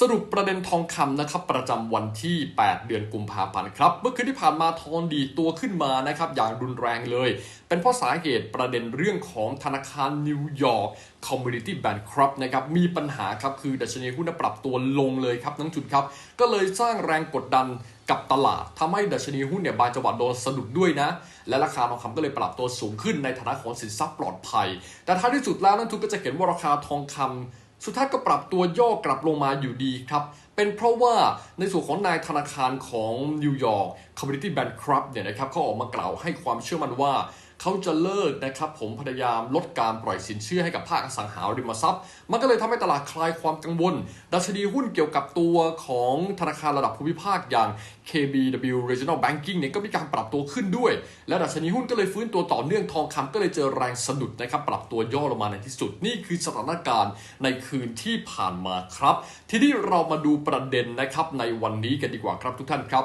สรุปประเด็นทองคำนะครับประจำวันที่ 8 เดือนกุมภาพันธ์ครับเมื่อคืนที่ผ่านมาทองดีตัวขึ้นมานะครับอย่างรุนแรงเลย เป็นเพราะสาเหตุประเด็นเรื่องของธนาคารนิวยอร์ก Community Bankrupt นะครับมีปัญหาครับคือดัชนีหุ้นปรับตัวลงเลยครับนักจุดครับ ก็เลยสร้างแรงกดดันกับตลาดทำให้ดัชนีหุ้นเนี่ยบางจังหวะโดนสะดุดด้วยนะ และราคาทองคำก็เลยปรับตัวสูงขึ้นในฐานะของสินทรัพย์ปลอดภัย แต่ท้ายที่สุดแล้วนักทุนก็จะเห็นว่าราคาทองคำ สุดท้ายก็ปรับตัวย่อกลับลงมาอยู่ดีครับ เป็นเพราะว่าในส่วนของนายธนาคารของนิวยอร์ก Community Bankrupt เนี่ยนะครับเขาออกมากล่าวให้ความเชื่อมั่นว่าเขาจะเลิกนะครับผมพยายามลดการปล่อยสินเชื่อให้กับภาคอสังหาริมทรัพย์ มันก็เลยทำให้ตลาดคลายความกังวล ดัชนีหุ้นเกี่ยวกับตัวของธนาคารระดับภูมิภาคอย่าง KBW Regional Banking เนี่ยก็มีการปรับตัวขึ้นด้วย และดัชนีหุ้นก็เลยฟื้นตัวต่อเนื่องทองคำก็เลยเจอแรงสะดุดนะครับปรับตัวย่อลงมาในที่สุดนี่คือสถานการณ์ในคืนที่ผ่านมาครับ ทีนี้เรามาดูประเด็นนะครับในวันนี้กันดีกว่าครับทุกท่านครับ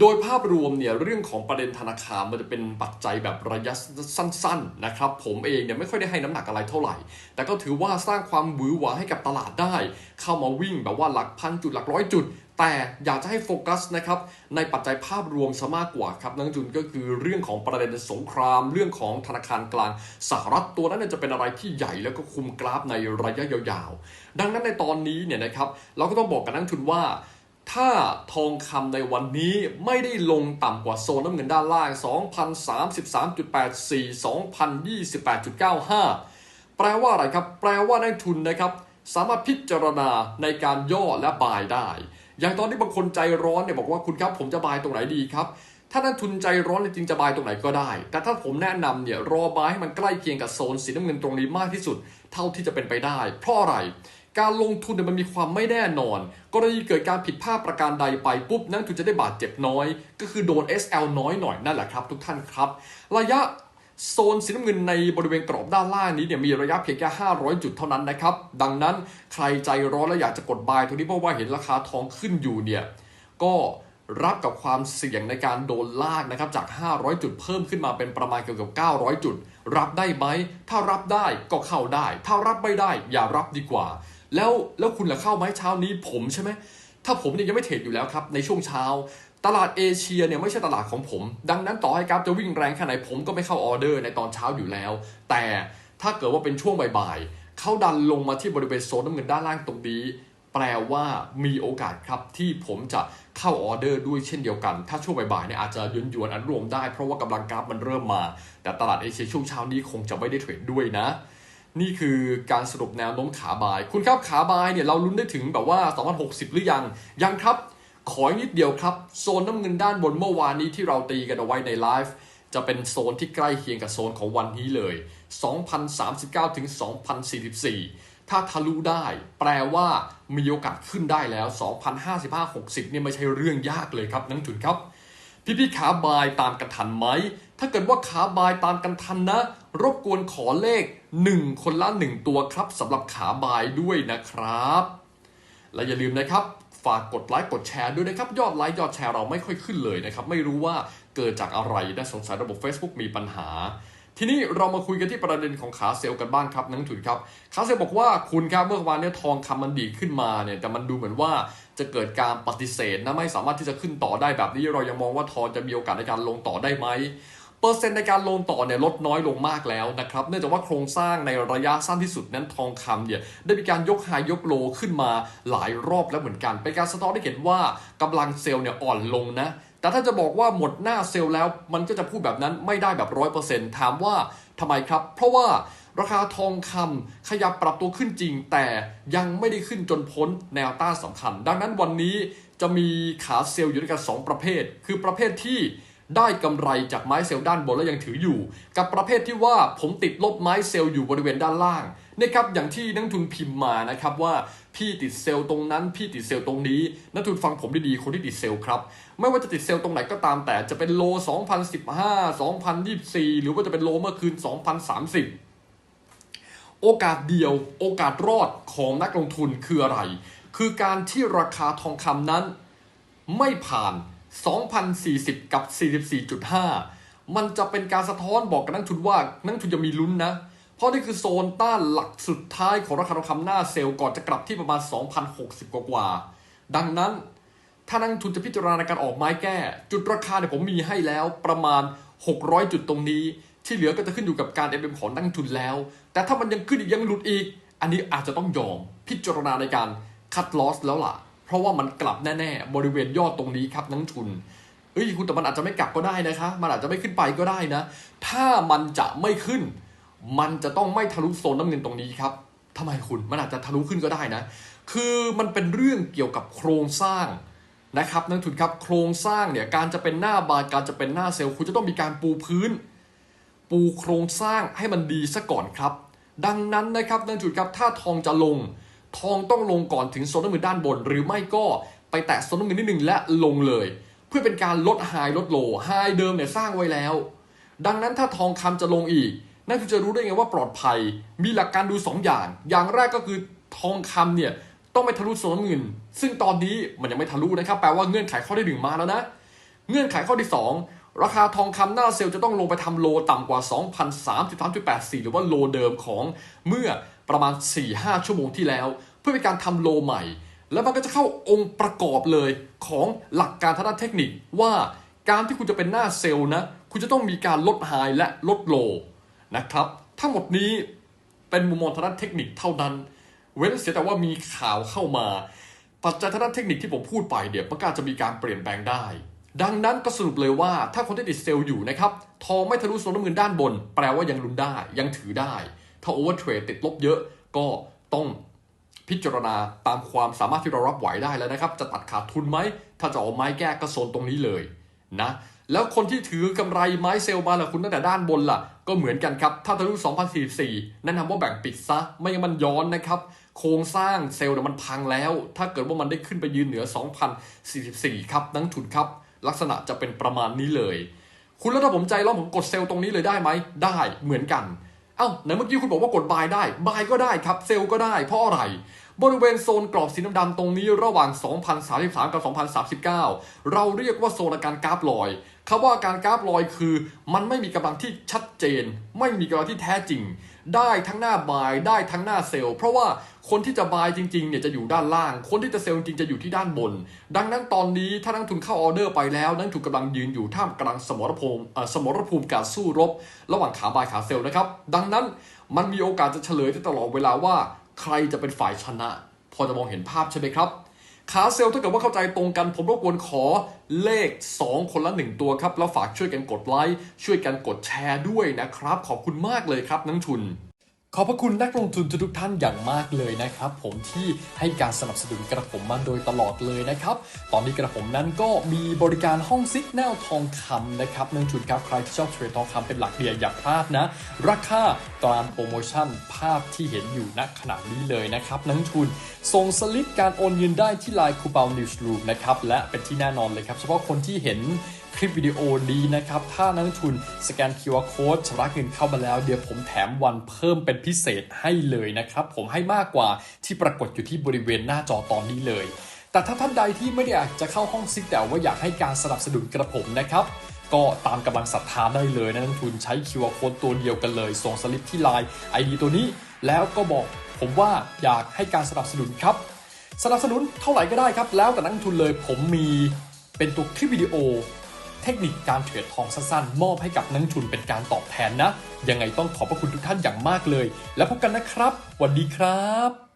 โดยภาพรวมเนี่ยเรื่องของประเด็นธนาคารมันจะเป็นปัจจัยแบบระยะสั้นๆนะครับผมเองเนี่ยไม่ค่อยได้ให้น้ำหนักอะไรเท่าไหร่ แต่ก็ถือว่าสร้างความหวือหวาให้กับตลาดได้ เข้ามาวิ่งแบบว่าหลักพันจุดหลักร้อยจุด แต่อยากจะให้โฟกัสนะครับในปัจจัยภาพรวมซะมากกว่าครับนักลงทุนก็คือเรื่องของประเด็นสงคราม เรื่องของธนาคารกลางสหรัฐตัวนั้นจะเป็นอะไรที่ใหญ่แล้วก็คุมกราฟในระยะยาวๆ ดังนั้นในตอนนี้เนี่ยนะครับเราก็ต้องบอกกับนักลงทุนว่าถ้าทองคำในวันนี้ไม่ได้ลงต่ำกว่าโซนน้ำเงินด้านล่าง 2,033.84 2,028.95 แปลว่าอะไรครับ แปลว่านักทุนนะครับ สามารถพิจารณาในการย่อและบายได้ อย่างตอนที่บางคนใจร้อนเนี่ยบอกว่าคุณครับผมจะบายตรงไหนดีครับ ถ้านักทุนใจร้อนจริงจะบายตรงไหนก็ได้ แต่ถ้าผมแนะนำเนี่ยรอบายให้มันใกล้เคียงกับโซนสีน้ำเงินตรงนี้มากที่สุด เท่าที่จะเป็นไปได้ เพราะอะไรการลงทุนเนี่ยมันมีความไม่แน่นอน กรณีเกิดการผิดพลาดประการใดไปปุ๊บ นักทุนจะได้บาดเจ็บน้อย ก็คือโดน SL น้อยหน่อยนั่นแหละครับ ทุกท่านครับ ระยะ โซนสีน้ำเงินในบริเวณกรอบด้านล่างนี้เนี่ยมีระยะเพียงแค่ 500 จุดเท่านั้นนะครับ ดังนั้นใครใจร้อนและอยากจะกดบายตรงนี้เพราะว่าเห็นราคาทองขึ้นอยู่เนี่ยก็รับกับความเสี่ยงในการโดนลากนะครับจาก 500 จุดเพิ่มขึ้นมาเป็นประมาณเกือบ 900 จุด รับได้ไหม ถ้ารับได้ก็เข้าได้ ถ้ารับไม่ได้อย่ารับดีกว่า แล้วแล้วคุณล่ะเข้าไหมเช้านี้ผมใช่ไหม ถ้าผมเนี่ยยังไม่เทรดอยู่แล้วครับในช่วงเช้า ตลาดเอเชียเนี่ยไม่ใช่ตลาดของผม ดังนั้นต่อให้กราฟจะวิ่งแรงแค่ไหนผมก็ไม่เข้าออเดอร์ในตอนเช้าอยู่แล้ว แต่ถ้าเกิดว่าเป็นช่วงบ่ายๆเขาดันลงมาที่บริเวณโซนน้ำเงินด้านล่างตรงนี้ แปลว่ามีโอกาสครับที่ผมจะเข้าออเดอร์ด้วยเช่นเดียวกัน ถ้าช่วงบ่ายๆเนี่ยอาจจะยวนยวนอันรวมได้เพราะว่ากำลังกราฟมันเริ่มมา แต่ตลาดเอเชียช่วงเช้านี้คงจะไม่ได้เทรดด้วยนะ นี่คือการสรุปแนวโน้มขาบาย คุณครับขาบายเนี่ยเราลุ้นได้ถึงแบบว่า 2060 หรือยัง ยังครับ ขออีกนิดเดียวครับ โซนน้ำเงินด้านบนเมื่อวานนี้ที่เราตีกันเอาไว้ในไลฟ์จะเป็นโซนที่ใกล้เคียงกับโซนของวันนี้เลย 2039 ถึง 2044 ถ้าทะลุได้ แปลว่ามีโอกาสขึ้นได้แล้ว 2055-60 เนี่ยไม่ใช่เรื่องยากเลยครับนักทุนครับ พี่พี่ๆขาบายตามกันทันไหม ถ้าเกิดว่าขาบายตามกันทันนะ รบกวนขอเลข 1 คนละ1ตัวครับสำหรับขาบายด้วยนะครับ และอย่าลืมนะครับ ฝากกดไลค์กดแชร์ด้วยนะครับ ยอดไลค์ยอดแชร์เราไม่ค่อยขึ้นเลยนะครับ ไม่รู้ว่าเกิดจากอะไรนะสงสัยระบบ Facebook มีปัญหา ทีนี้เรามาคุยกันที่ประเด็นของขาเซลล์กันบ้างครับนักลงทุนครับขาเซลล์บอกว่าคุณครับเมื่อวานเนี้ทองคำมันดีขึ้นมาเนี่ยแต่มันดูเหมือนว่าจะเกิดการปฏิเสธนะไม่สามารถที่จะขึ้นต่อได้แบบนี้เรายังมองว่าทองจะมีโอกาสในการลงต่อได้ไหม เปอร์เซ็นต์ในการลงต่อเนี่ยลดน้อยลงมากแล้วนะครับ เนื่องจากว่าโครงสร้างในระยะสั้นที่สุดนั้นทองคำเนี่ยได้มีการยกไฮยกโลขึ้นมาหลายรอบแล้วเหมือนกัน เป็นการสะท้อนให้เห็นว่ากำลังเซลล์เนี่ยอ่อนลงนะ แต่ถ้าจะบอกว่าหมดหน้าเซลล์แล้ว มันก็จะพูดแบบนั้นไม่ได้แบบร้อยเปอร์เซ็นต์ถามว่าทำไมครับ เพราะว่าราคาทองคำขยับปรับตัวขึ้นจริง แต่ยังไม่ได้ขึ้นจนพ้นแนวต้านสำคัญ ดังนั้นวันนี้จะมีขาเซลล์อยู่ด้วยกันสองประเภท คือประเภทที่ ได้กำไรจากไม้เซลล์ด้านบนแล้วยังถืออยู่ กับประเภทที่ว่าผมติดลบไม้เซลล์อยู่บริเวณด้านล่างนะครับอย่างที่นักทุนพิมพ์มานะครับว่าพี่ติดเซลล์ตรงนั้น พี่ติดเซลล์ตรงนี้นักทุนฟังผมดีๆคนที่ติดเซลล์ครับ ไม่ว่าจะติดเซลล์ตรงไหนก็ตามแต่จะเป็นโล 2015 2024 หรือว่าจะเป็นโลเมื่อคืน 2030โอกาสเดียวโอกาสรอดของนักลงทุนคืออะไร คือการที่ราคาทองคำนั้น ไม่ผ่าน 2,040 กับ 44.5 มันจะเป็นการสะท้อนบอกกับนักทุนว่านักทุนจะมีลุ้นนะ เพราะนี่คือโซนต้านหลักสุดท้ายของราคาทองคำหน้าเซลล์ก่อนจะกลับที่ประมาณ 2,060 กว่าๆดังนั้นถ้านักลงทุนจะพิจารณาในการออกไม้แก้ จุดราคาเนี่ยผมมีให้แล้วประมาณ 600 จุดตรงนี้ ที่เหลือก็จะขึ้นอยู่กับการ MM ของนักลงทุนแล้ว แต่ถ้ามันยังขึ้นอีกยังหลุดอีก อันนี้อาจจะต้องยอมพิจารณาในการคัดลอสแล้วล่ะ เพราะว่ามันกลับแน่ๆ บริเวณยอดตรงนี้ครับนักลงทุนเอ้ยคุณแต่มันอาจจะไม่กลับก็ได้นะคะ มันอาจจะไม่ขึ้นไปก็ได้นะ ถ้ามันจะไม่ขึ้น มันจะต้องไม่ทะลุโซนน้ำเงินตรงนี้ครับทำไมคุณมันอาจจะทะลุขึ้นก็ได้นะ คือมันเป็นเรื่องเกี่ยวกับโครงสร้างนะครับนักทุนครับโครงสร้างเนี่ยการจะเป็นหน้าบาร์การจะเป็นหน้าเซลล์คุณจะต้องมีการปูพื้น ปูโครงสร้างให้มันดีซะก่อนครับ ดังนั้นนะครับนักทุนครับถ้าทองจะลง ทองต้องลงก่อนถึงโซนน้ำเงินด้านบน หรือไม่ก็ไปแตะโซนน้ำเงินนิดหนึ่งและลงเลย เพื่อเป็นการลดไฮลดโลไฮเดิมเนี่ยสร้างไว้แล้ว ดังนั้นถ้าทองคำจะลงอีก นั่นคือจะรู้ได้ไงว่าปลอดภัย มีหลักการดู 2 อย่าง อย่างแรกก็คือทองคำเนี่ยต้องไม่ทะลุโซนน้ำเงิน ซึ่งตอนนี้มันยังไม่ทะลุนะครับ แปลว่าเงื่อนไขข้อที่หนึ่งมาแล้วนะ เงื่อนไขข้อที่ 2 ราคาทองคำหน้าเซลล์จะต้องลงไปทำโลต่ำกว่า 2,033.84 หรือว่าโลเดิมของเมื่อ ประมาณ 4-5 ชั่วโมงที่แล้ว เพื่อเป็นการทำโลใหม่ แล้วมันก็จะเข้าองค์ประกอบเลยของหลักการทางด้านเทคนิคว่าการที่คุณจะเป็นหน้าเซลล์นะ คุณจะต้องมีการลดไฮและลดโลนะครับ ทั้งหมดนี้เป็นมุมมองทางด้านเทคนิคเท่านั้น เว้นเสียแต่ว่ามีข่าวเข้ามา ปัจจัยทางด้านเทคนิคที่ผมพูดไปเดี๋ยวมันก็อาจจะมีการเปลี่ยนแปลงได้ ดังนั้นก็สรุปเลยว่าถ้าคนที่ติดเซลล์อยู่นะครับ ทองไม่ทะลุโซนน้ำเงินด้านบน แปลว่ายังลุ้นได้ยังถือได้ ถ้าโอเวอร์เทรดติดลบเยอะก็ต้องพิจารณาตามความสามารถที่เรารับไหวได้แล้วนะครับ จะตัดขาดทุนไหม ถ้าจะเอาไม้แก้ก็โซนตรงนี้เลยนะแล้วคนที่ถือกำไรไม้เซลล์มาล่ะคุณตั้งแต่ด้านบนล่ะ ก็เหมือนกันครับ ถ้าทะลุ 2044 แนะนำว่าแบ่งปิดซะ ไม่งั้นมันย้อนนะครับ โครงสร้างเซลล์เนี่ยมันพังแล้ว ถ้าเกิดว่ามันได้ขึ้นไปยืนเหนือ 2044 ครับนักทุนครับ ลักษณะจะเป็นประมาณนี้เลย คุณแล้วถ้าผมใจร้อนผมกดเซลล์ตรงนี้เลยได้ไหมได้เหมือนกัน เอ้าไหนเมื่อกี้คุณบอกว่ากดบายได้ บายก็ได้ครับ เซลล์ก็ได้ เพราะอะไร บริเวณโซนกรอบสีน้ำดำตรงนี้ระหว่าง 2033 กับ 2039 เราเรียกว่าโซนอาการกราฟลอยคำว่าการกราฟลอยคือ มันไม่มีกำลังที่ชัดเจน ไม่มีกำลังที่แท้จริง ได้ทั้งหน้าบายได้ทั้งหน้าเซลล์เพราะว่าคนที่จะบายจริงๆเนี่ยจะอยู่ด้านล่าง คนที่จะเซลล์จริงจะอยู่ที่ด้านบน ดังนั้นตอนนี้ถ้านักทุนเข้าออเดอร์ไปแล้วนักทุนกำลังยืนอยู่ท่ามกลางสมรภูมิสมรภูมิการสู้รบ ระหว่างขาบายขาเซลล์นะครับ ดังนั้นมันมีโอกาสจะเฉลยได้ตลอดเวลาว่า ใครจะเป็นฝ่ายชนะ พอจะมองเห็นภาพใช่ไหมครับ ขาเซลล์ถ้าเกิดว่าเข้าใจตรงกัน ผมรบกวนขอเลข 2 คนละ 1 ตัวครับ แล้วฝากช่วยกันกดไลค์ช่วยกันกดแชร์ด้วยนะครับ ขอบคุณมากเลยครับนังทุน ขอบพระคุณนักลงทุนทุกท่านอย่างมากเลยนะครับ ผมที่ให้การสนับสนุนกระผมมาโดยตลอดเลยนะครับ ตอนนี้กระผมนั้นก็มีบริการห้องซิกแนลทองคำนะครับนักลงทุนครับใครที่ชอบเทรดทองคำเป็นหลักเดียอย่าพลาดนะ ราคาตามโปรโมชั่นภาพที่เห็นอยู่ณขณะนี้เลยนะครับนักทุนส่งสลิปการโอนเงินได้ที่ไลน์คูเปองนิวส์รูมนะครับและเป็นที่แน่นอนเลยครับเฉพาะคนที่เห็น คลิปวิดีโอนี้นะครับ ถ้านักทุนสแกน QR Code ชำระเงินเข้ามาแล้ว เดี๋ยวผมแถมวันเพิ่มเป็นพิเศษให้เลยนะครับ ผมให้มากกว่าที่ปรากฏอยู่ที่บริเวณหน้าจอตอนนี้เลย แต่ถ้าท่านใดที่ไม่ได้อยากจะเข้าห้องซิกแต่ว่าอยากให้การสนับสนุนกระผมนะครับก็ตามกำลังศรัทธาได้เลยนะนักทุนใช้ QR Code ตัวเดียวกันเลย ส่งสลิปที่ไลน์ ID ตัวนี้ แล้วก็บอกผมว่าอยากให้การสนับสนุนครับ สนับสนุนเท่าไหร่ก็ได้ครับ แล้วแต่นักทุนเลยผมมีเป็นตัวคลิปวิดีโอ เทคนิคการเทรดทองสั้นๆ มอบให้กับนักทุนเป็นการตอบแทนนะ ยังไงต้องขอบพระคุณทุกท่านอย่างมากเลย แล้วพบกันนะครับสวัสดีครับ